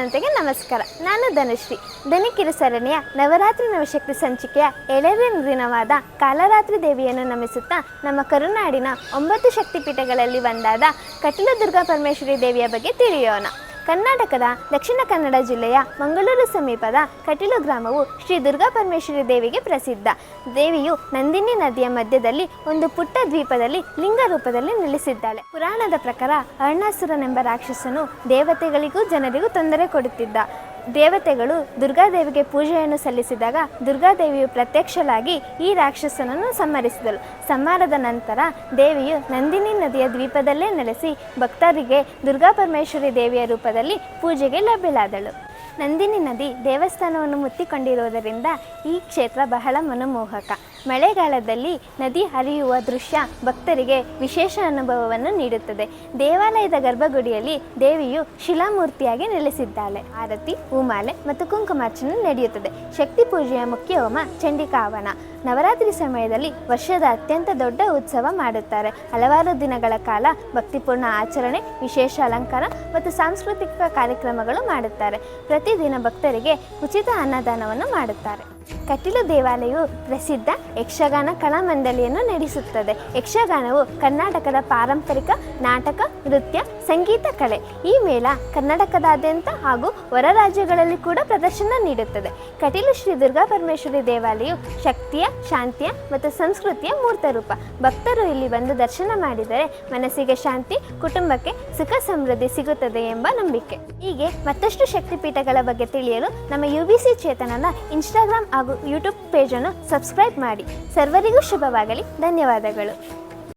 ಜನತೆಗೆ ನಮಸ್ಕಾರ. ನಾನು ಧನಶ್ರೀ. ದನಿಕಿರು ಸರಣಿಯ ನವರಾತ್ರಿ ನವಶಕ್ತಿ ಸಂಚಿಕೆಯ ಏಳನೇ ದಿನವಾದ ಕಾಲರಾತ್ರಿ ದೇವಿಯನ್ನು ನಮಿಸುತ್ತಾ ನಮ್ಮ ಕರುನಾಡಿನ ಒಂಬತ್ತು ಶಕ್ತಿಪೀಠಗಳಲ್ಲಿ ಒಂದಾದ ಕಟೀಲು ದುರ್ಗಾ ಪರಮೇಶ್ವರಿ ದೇವಿಯ ಬಗ್ಗೆ ತಿಳಿಯೋಣ. ಕರ್ನಾಟಕದ ದಕ್ಷಿಣ ಕನ್ನಡ ಜಿಲ್ಲೆಯ ಮಂಗಳೂರು ಸಮೀಪದ ಕಟೀಲು ಗ್ರಾಮವು ಶ್ರೀ ದುರ್ಗಾ ಪರಮೇಶ್ವರಿ ದೇವಿಗೆ ಪ್ರಸಿದ್ಧ. ದೇವಿಯು ನಂದಿನಿ ನದಿಯ ಮಧ್ಯದಲ್ಲಿ ಒಂದು ಪುಟ್ಟ ದ್ವೀಪದಲ್ಲಿ ಲಿಂಗ ರೂಪದಲ್ಲಿ ನೆಲೆಸಿದ್ದಾಳೆ. ಪುರಾಣದ ಪ್ರಕಾರ ಅರ್ಣಾಸುರನೆಂಬ ರಾಕ್ಷಸನು ದೇವತೆಗಳಿಗೂ ಜನರಿಗೂ ತೊಂದರೆ ಕೊಡುತ್ತಿದ್ದ. ದೇವತೆಗಳು ದುರ್ಗಾದೇವಿಗೆ ಪೂಜೆಯನ್ನು ಸಲ್ಲಿಸಿದಾಗ ದುರ್ಗಾದೇವಿಯು ಪ್ರತ್ಯಕ್ಷಲಾಗಿ ಈ ರಾಕ್ಷಸನನ್ನು ಸಂಹರಿಸಿದಳು. ಸಂಹಾರದ ನಂತರ ದೇವಿಯು ನಂದಿನಿ ನದಿಯ ದ್ವೀಪದಲ್ಲೇ ನೆಲೆಸಿ ಭಕ್ತರಿಗೆ ದುರ್ಗಾ ಪರಮೇಶ್ವರಿ ದೇವಿಯ ರೂಪದಲ್ಲಿ ಪೂಜೆಗೆ ಲಭ್ಯಳಾದಳು. ನಂದಿನಿ ನದಿ ದೇವಸ್ಥಾನವನ್ನು ಮುತ್ತಿಕೊಂಡಿರುವುದರಿಂದ ಈ ಕ್ಷೇತ್ರ ಬಹಳ ಮನಮೋಹಕ. ಮಳೆಗಾಲದಲ್ಲಿ ನದಿ ಹರಿಯುವ ದೃಶ್ಯ ಭಕ್ತರಿಗೆ ವಿಶೇಷ ಅನುಭವವನ್ನು ನೀಡುತ್ತದೆ. ದೇವಾಲಯದ ಗರ್ಭಗುಡಿಯಲ್ಲಿ ದೇವಿಯು ಶಿಲಾಮೂರ್ತಿಯಾಗಿ ನೆಲೆಸಿದ್ದಾಳೆ. ಆರತಿ, ಹೂಮಾಲೆ ಮತ್ತು ಕುಂಕುಮಾರ್ಚನೆ ನಡೆಯುತ್ತದೆ. ಶಕ್ತಿ ಪೂಜೆಯ ಮುಖ್ಯ ಹೋಮ ಚಂಡಿಕಾವನ. ನವರಾತ್ರಿ ಸಮಯದಲ್ಲಿ ವರ್ಷದ ಅತ್ಯಂತ ದೊಡ್ಡ ಉತ್ಸವ ಮಾಡುತ್ತಾರೆ. ಹಲವಾರು ದಿನಗಳ ಕಾಲ ಭಕ್ತಿಪೂರ್ಣ ಆಚರಣೆ, ವಿಶೇಷ ಅಲಂಕಾರ ಮತ್ತು ಸಾಂಸ್ಕೃತಿಕ ಕಾರ್ಯಕ್ರಮಗಳು ಮಾಡುತ್ತಾರೆ. ಪ್ರತಿದಿನ ಭಕ್ತರಿಗೆ ಉಚಿತ ಅನ್ನದಾನವನ್ನು ಮಾಡುತ್ತಾರೆ. ಕಟೀಲು ದೇವಾಲಯವು ಪ್ರಸಿದ್ಧ ಯಕ್ಷಗಾನ ಕಲಾಮಂಡಳಿಯನ್ನು ನಡೆಸುತ್ತದೆ. ಯಕ್ಷಗಾನವು ಕರ್ನಾಟಕದ ಪಾರಂಪರಿಕ ನಾಟಕ, ನೃತ್ಯ, ಸಂಗೀತ ಕಲೆ, ಈ ಮೇಳ ಕರ್ನಾಟಕದಾದ್ಯಂತ ಹಾಗೂ ಹೊರ ರಾಜ್ಯಗಳಲ್ಲಿ ಕೂಡ ಪ್ರದರ್ಶನ ನೀಡುತ್ತದೆ. ಕಟೀಲು ಶ್ರೀ ದುರ್ಗಾ ಪರಮೇಶ್ವರಿ ದೇವಾಲಯವು ಶಕ್ತಿಯ, ಶಾಂತಿಯ ಮತ್ತು ಸಂಸ್ಕೃತಿಯ ಮೂರ್ತ ರೂಪ. ಭಕ್ತರು ಇಲ್ಲಿ ಬಂದು ದರ್ಶನ ಮಾಡಿದರೆ ಮನಸ್ಸಿಗೆ ಶಾಂತಿ, ಕುಟುಂಬಕ್ಕೆ ಸುಖ ಸಮೃದ್ಧಿ ಸಿಗುತ್ತದೆ ಎಂಬ ನಂಬಿಕೆ. ಹೀಗೆ ಮತ್ತಷ್ಟು ಶಕ್ತಿಪೀಠಗಳ ಬಗ್ಗೆ ತಿಳಿಯಲು ನಮ್ಮ ಯು ಬಿ ಸಿ ಚೇತನನ ಇನ್ಸ್ಟಾಗ್ರಾಮ್ ಹಾಗೂ ಯೂಟ್ಯೂಬ್ ಪೇಜನ್ನು ಸಬ್ಸ್ಕ್ರೈಬ್ ಮಾಡಿ. ಸರ್ವರಿಗೂ ಶುಭವಾಗಲಿ. ಧನ್ಯವಾದಗಳು.